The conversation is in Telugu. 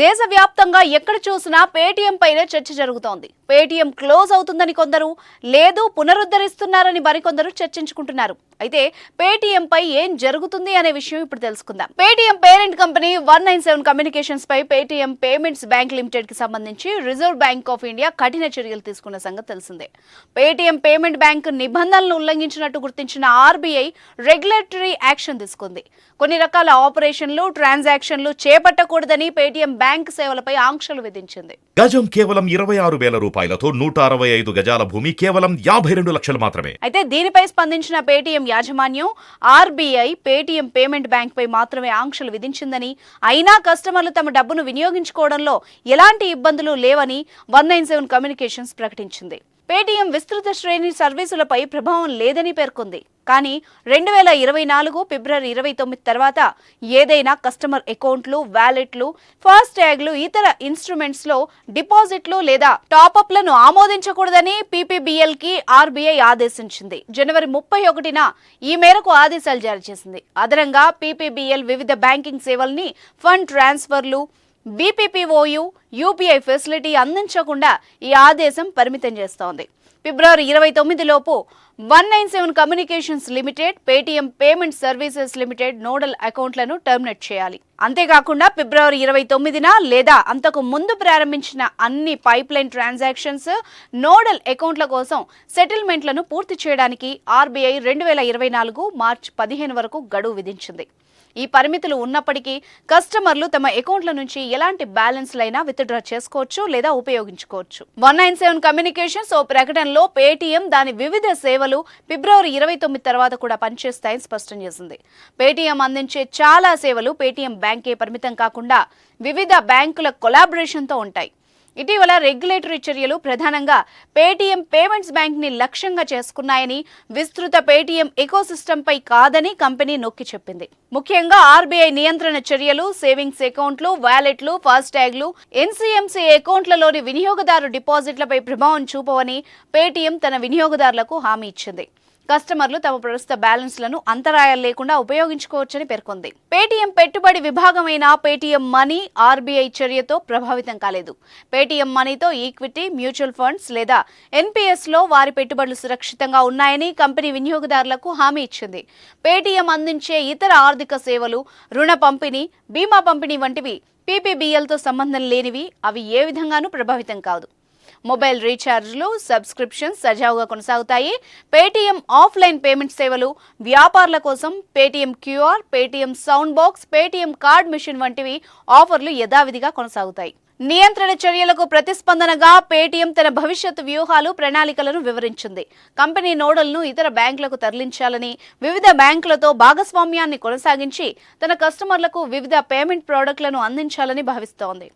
దేశవ్యాప్తంగా ఎక్కడ చూసినా పేటీఎం పైనే చర్చ జరుగుతోంది. పేటీఎం క్లోజ్ అవుతుందని కొందరు లేదు పునరుద్ధరిస్తున్నారని మరికొందరు చర్చించుకుంటున్నారు. అయితే పేటీఎం పై ఏం జరుగుతుంది అనే విషయం ఇప్పుడు తెలుసుకుందాం. Paytm parent company one nine seven communications పై పేటీఎం పేమెంట్స్ బ్యాంక్ లిమిటెడ్కి సంబంధించి రిజర్వ్ బ్యాంక్ ఆఫ్ ఇండియా కఠిన చర్యలు తీసుకున్న సంగతి తెలిసిందే. పేటీఎం పేమెంట్ బ్యాంక్ నిబంధనలను ఉల్లంఘించినట్టు గుర్తించిన ఆర్బీఐ రెగ్యులేటరీ యాక్షన్ తీసుకుంది. కొన్ని రకాల ఆపరేషన్లు ట్రాన్సాక్షన్లు చేపట్టకూడదని పేటీఎం బ్యాంక్ సేవలపై ఆంక్షలు విధించింది. గజం కేవలం ఇరవై ఆరు వేల రూపాయలతో నూట అరవై ఐదు గజాల భూమి కేవలం యాభై రెండు లక్షలు మాత్రమే. అయితే దీనిపై స్పందించిన పేటీఎం యాజమాన్యం ఆర్బీఐ పేటీఎం పేమెంట్ బ్యాంక్ పై మాత్రమే ఆంక్షలు విధించిందని అయినా కస్టమర్లు తమ డబ్బును వినియోగించుకోవడంలో ఎలాంటి ఇబ్బందులు లేవని వన్ నైన్ సెవెన్ కమ్యూనికేషన్స్ ప్రకటించింది. పేటీఎం విస్తృత శ్రేణి సర్వీసులపై ప్రభావం లేదని పేర్కొంది. కానీ రెండు వేల ఇరవై నాలుగు ఫిబ్రవరి ఇరవై తొమ్మిది తర్వాత ఏదైనా కస్టమర్ అకౌంట్లు వ్యాలెట్లు ఫాస్ట్ ట్యాగ్లు ఇతర ఇన్స్ట్రుమెంట్స్లో డిపాజిట్లు లేదా టాపప్లను ఆమోదించకూడదని పీపీబీఎల్కి ఆర్బీఐ ఆదేశించింది. జనవరి ముప్పై ఒకటిన ఈ మేరకు ఆదేశాలు జారీ చేసింది. అదనంగా పీపీబీఎల్ వివిధ బ్యాంకింగ్ సేవల్ని ఫండ్ ట్రాన్స్ఫర్లు బీపీపీఓయు యూపీఐ ఫెసిలిటీ అందించకుండా ఈ ఆదేశం పరిమితం చేస్తోంది. ఫిబ్రవరి ఇరవై తొమ్మిది లోపు one nine seven communications limited Paytm payment services limited nodal అకౌంట్లను టర్మినేట్ చేయాలి. అంతేకాకుండా ఫిబ్రవరి ఇరవై తొమ్మిదిన లేదా అంతకు ముందు ప్రారంభించిన అన్ని పైప్ లైన్ ట్రాన్సాక్షన్స్ నోడల్ అకౌంట్ల కోసం సెటిల్మెంట్లను పూర్తి చేయడానికి ఆర్బీఐ రెండు వేల ఇరవై నాలుగు మార్చి పదిహేను వరకు గడువు విధించింది. ఈ పరిమితులు ఉన్నప్పటికీ కస్టమర్లు తమ అకౌంట్ల నుంచి ఎలాంటి బ్యాలెన్స్లైనా విత్డ్రా చేసుకోవచ్చు లేదా ఉపయోగించుకోవచ్చు. వన్ నైన్ సెవెన్ కమ్యూనికేషన్స్ ఓ ప్రకటనలో పేటీఎం దాని వివిధ సేవలు ఫిబ్రవరి ఇరవై తొమ్మిది తర్వాత కూడా పనిచేస్తాయని స్పష్టం చేసింది. పేటీఎం అందించే చాలా సేవలు పేటీఎం బ్యాంకే పరిమితం కాకుండా వివిధ బ్యాంకుల కొలాబరేషన్తో ఉంటాయి. ఇటీవల రెగ్యులేటరీ చర్యలు ప్రధానంగా పేటీఎం పేమెంట్స్ బ్యాంక్ని లక్ష్యంగా చేసుకున్నాయని విస్తృత పేటీఎం ఎకోసిస్టంపై కాదని కంపెనీ నొక్కి చెప్పింది. ముఖ్యంగా ఆర్బీఐ నియంత్రణ చర్యలు సేవింగ్స్ అకౌంట్లు వ్యాలెట్లు ఫాస్టాగ్లు ఎన్సీఎంసీ అకౌంట్లలోని వినియోగదారు డిపాజిట్లపై ప్రభావం చూపవని పేటీఎం తన వినియోగదారులకు హామీ ఇచ్చింది. కస్టమర్లు తమ ప్రస్తుత బ్యాలెన్స్లను అంతరాయాలు లేకుండా ఉపయోగించుకోవచ్చని పేర్కొంది. పేటీఎం పెట్టుబడి విభాగమైన పేటీఎం మనీ ఆర్బీఐ చర్యతో ప్రభావితం కాలేదు. పేటీఎం మనీతో ఈక్విటీ మ్యూచువల్ ఫండ్స్ లేదా ఎన్పీఎస్లో వారి పెట్టుబడులు సురక్షితంగా ఉన్నాయని కంపెనీ వినియోగదారులకు హామీ ఇచ్చింది. పేటీఎం అందించే ఇతర ఆర్థిక సేవలు రుణ పంపిణీ బీమా పంపిణీ వంటివి పీపీబీఎల్తో సంబంధం లేనివి అవి ఏ విధంగానూ ప్రభావితం కాదు. మొబైల్ రీఛార్జ్లు సబ్స్క్రిప్షన్స్ సజావుగా కొనసాగుతాయి. పేటీఎం ఆఫ్లైన్ పేమెంట్ సేవలు వ్యాపారుల కోసం Paytm QR Paytm sound box Paytm card machine వంటివి ఆఫర్లు యథావిధిగా కొనసాగుతాయి. నియంత్రణ చర్యలకు ప్రతిస్పందనగా పేటీఎం తన భవిష్యత్ వ్యూహాలు ప్రణాళికలను వివరించింది. కంపెనీ నోడల్ను ఇతర బ్యాంకులకు తరలించాలని వివిధ బ్యాంకులతో భాగస్వామ్యాన్ని కొనసాగించి తన కస్టమర్లకు వివిధ పేమెంట్ ప్రోడక్ట్లను అందించాలని భావిస్తోంది.